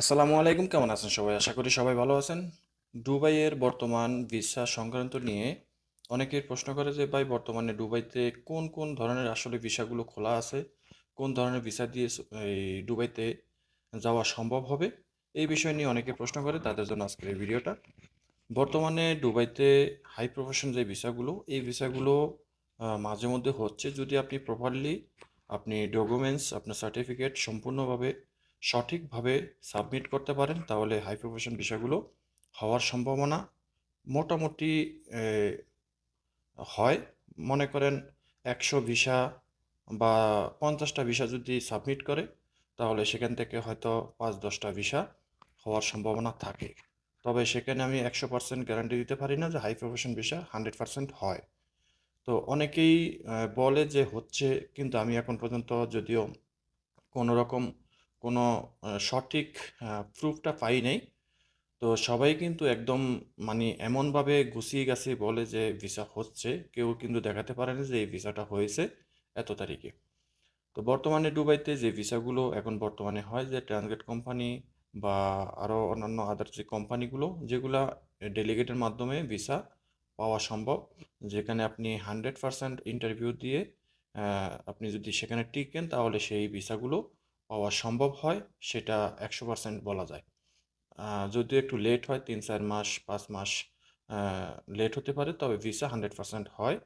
আসসালামু আলাইকুম, কেমন আছেন সবাই? আশা করি সবাই ভালো আছেন। দুবাইয়ের বর্তমান ভিসা সংক্রান্ত নিয়ে অনেকের প্রশ্ন করে যে, ভাই, বর্তমানে দুবাইতে কোন কোন ধরনের আসলে ভিসাগুলো খোলা আছে? কোন ধরনের ভিসা দিয়ে এই দুবাইতে যাওয়া সম্ভব হবে? এই বিষয় নিয়ে অনেকে প্রশ্ন করে, তাদের জন্য আজকের এই ভিডিওটা। বর্তমানে দুবাইতে হাই প্রফেশন যে ভিসাগুলো, এই ভিসাগুলো মাঝে মধ্যে হচ্ছে যদি আপনি প্রপারলি আপনি ডকুমেন্টস আপনার সার্টিফিকেট সম্পূর্ণভাবে সঠিকভাবে সাবমিট করতে পারেন, তাহলে হাই প্রফেশন ভিসাগুলো হওয়ার সম্ভাবনা মোটামুটি হয়। মনে করেন একশো ভিসা বা পঞ্চাশটা ভিসা যদি সাবমিট করে, তাহলে সেখান থেকে হয়তো পাঁচ দশটা ভিসা হওয়ার সম্ভাবনা থাকে। তবে সেখানে আমি একশো পার্সেন্ট গ্যারান্টি দিতে পারি না যে high profession visa hundred percent হয়। তো অনেকেই বলে যে হচ্ছে, কিন্তু আমি এখন পর্যন্ত যদিও কোনো রকম কোনো সঠিক প্রুফটা পাই নাই। তো সবাই কিন্তু একদম মানে এমনভাবে গুছিয়ে গাছিয়ে বলে যে ভিসা হচ্ছে, কেউ কিন্তু দেখাতে পারে না যে এই ভিসাটা হয়েছে এত তারিখে। তো বর্তমানে দুবাইতে যে ভিসাগুলো এখন বর্তমানে হয়, যে ট্রান্সগেট কোম্পানি বা আরও অন্যান্য আদার যে কোম্পানিগুলো, যেগুলা ডেলিগেটের মাধ্যমে ভিসা পাওয়া সম্ভব, যেখানে আপনি হান্ড্রেড পার্সেন্ট ইন্টারভিউ দিয়ে আপনি যদি সেখানে টিকেন, তাহলে সেই ভিসাগুলো পাওয়া সম্ভব হয়, সেটা একশো পার্সেন্ট বলা যায়। যদিও একটু লেট হয়, তিন চার মাস, পাঁচ মাস লেট হতে পারে, তবে ভিসা হান্ড্রেড পার্সেন্ট হয়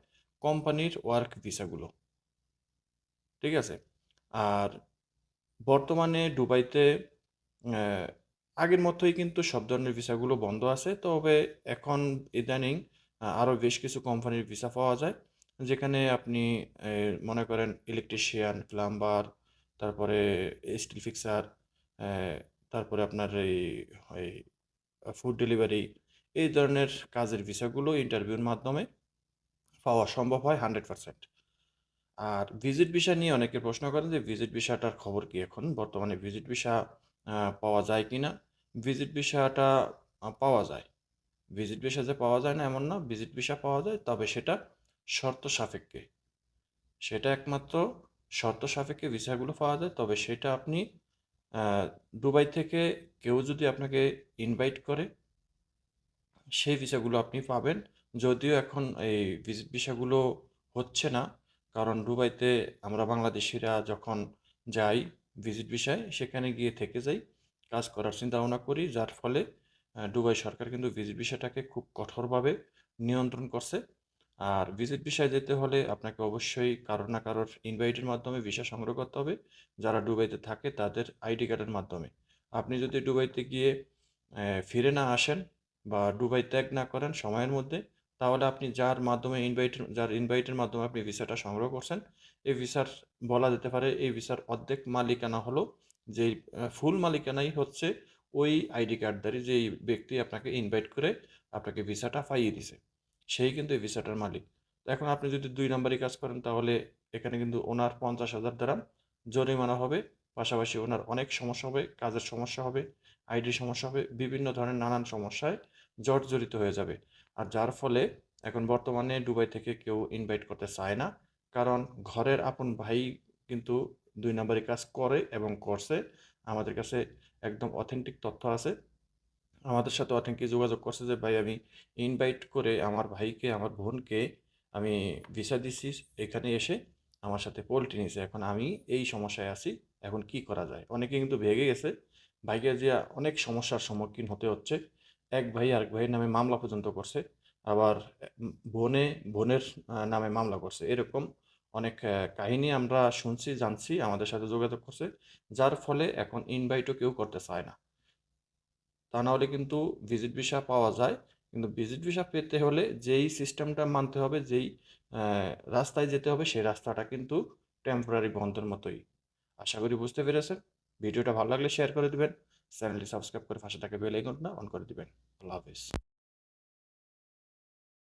কোম্পানির ওয়ার্ক ভিসাগুলো ঠিক আছে? আর বর্তমানে দুবাইতে আগের মতোই কিন্তু সব ধরনের ভিসাগুলো বন্ধ আছে, তবে এখন ইদানিং আরও বেশ কিছু কোম্পানির ভিসা পাওয়া যায়, যেখানে আপনি মনে করেন ইলেকট্রিশিয়ান প্লাম্বার তারপরে স্টিল ফিক্সার তারপরে আপনার এই ফুড ডেলিভারি এই ধরনের কাজের ভিসাগুলো ইন্টারভিউর মাধ্যমে পাওয়া সম্ভব হয় হান্ড্রেড পার্সেন্ট আর ভিজিট ভিসা নিয়ে অনেকে প্রশ্ন করেন যে ভিজিট ভিসাটার খবর কি এখন? বর্তমানে ভিজিট ভিসা পাওয়া যায় কি না ভিজিট ভিসাটা পাওয়া যায়। ভিজিট ভিসা যে পাওয়া যায় না এমন না ভিজিট ভিসা পাওয়া যায়, তবে সেটা শর্ত সাপেক্ষে। সেটা একমাত্র শর্ত সাপেক্ষে ভিসাগুলো পাওয়া যায়, তবে সেটা আপনি দুবাই থেকে কেউ যদি আপনাকে ইনভাইট করে, সেই ভিসাগুলো আপনি পাবেন। যদিও এখন এই ভিসাগুলো হচ্ছে না, কারণ দুবাইতে আমরা বাংলাদেশিরা যখন যাই ভিজিট ভিসায়, সেখানে গিয়ে থেকে যাই, কাজ করার চিন্তা ভাবনা করি, যার ফলে দুবাই সরকার কিন্তু ভিজিট ভিসাটাকে খুব কঠোরভাবে নিয়ন্ত্রণ করছে। আর ভিজিট ভিসায় যেতে হলে আপনাকে অবশ্যই কারোর না কারোর ইনভাইটের মাধ্যমে ভিসা সংগ্রহ করতে হবে। যারা দুবাইতে থাকে তাদের আইডি কার্ডের মাধ্যমে। আপনি যদি দুবাইতে গিয়ে ফিরে না আসেন বা দুবাই ত্যাগ না করেন সময়ের মধ্যে, তাহলে আপনি যার মাধ্যমে ইনভাইট যার ইনভাইটের মাধ্যমে আপনি ভিসাটা সংগ্রহ করছেন, এই ভিসার বলা যেতে পারে এই ভিসার অর্ধেক মালিকানা হলো যে ফুল মালিকানাই হচ্ছে ওই আইডি কার্ডধারী যেই ব্যক্তি আপনাকে ইনভাইট করে আপনাকে ভিসাটা পাইয়ে দিছে। সেই কিন্তু এই ভিসাটার মালিক। এখন আপনি যদি দুই নম্বরই কাজ করেন, তাহলে এখানে কিন্তু ওনার পঞ্চাশ হাজার দ্বারা জরিমানা হবে। পাশাপাশি ওনার অনেক সমস্যা হবে, কাজের সমস্যা হবে আইডির সমস্যা হবে, বিভিন্ন ধরনের নানান সমস্যায় জর্জরিত হয়ে যাবে। আর যার ফলে এখন বর্তমানে দুবাই থেকে কেউ ইনভাইট করতে চায় না। কারণ ঘরের আপন ভাই কিন্তু দুই নম্বরই কাজ করে এবং করছে। আমাদের কাছে একদম অথেন্টিক তথ্য আছে। আমাদের সাথে অনেকে যোগাযোগ করছে যে, ভাই, আমি ইনভাইট করে আমার ভাইকে, আমার বোনকে আমি ভিসা দিছি, এখানে এসে আমার সাথে পোল্ট্রি নিয়েছে এখন আমি এই সমস্যায় আছি, এখন কি করা যায়? অনেকে কিন্তু ভেগে গেছে। ভাইকে যে অনেক সমস্যার সম্মুখীন হতে হচ্ছে। এক ভাই আরেক ভাইয়ের নামে মামলা পর্যন্ত করছে। আবার বোনে, বোনের নামে মামলা করছে। এরকম অনেক কাহিনী আমরা শুনছি, জানছি, আমাদের সাথে যোগাযোগ করছে। যার ফলে এখন ইনভাইটও কেউ করতে চায় না। তা নাহলে কিন্তু ভিজিট ভিসা পাওয়া যায়। কিন্তু ভিজিট ভিসা পেতে হলে যেই সিস্টেমটা মানতে হবে, যেই রাস্তায় যেতে হবে, সেই রাস্তাটা কিন্তু টেম্পোরারি বন্ধের মতোই। আশা করি বুঝতে পেরেছেন। ভিডিওটা ভালো লাগলে শেয়ার করে দেবেন। চ্যানেলটি সাবস্ক্রাইব করে পাশে থাকা বেল আইকনটা অন করে দেবেন। আল্লাহ হাফিজ।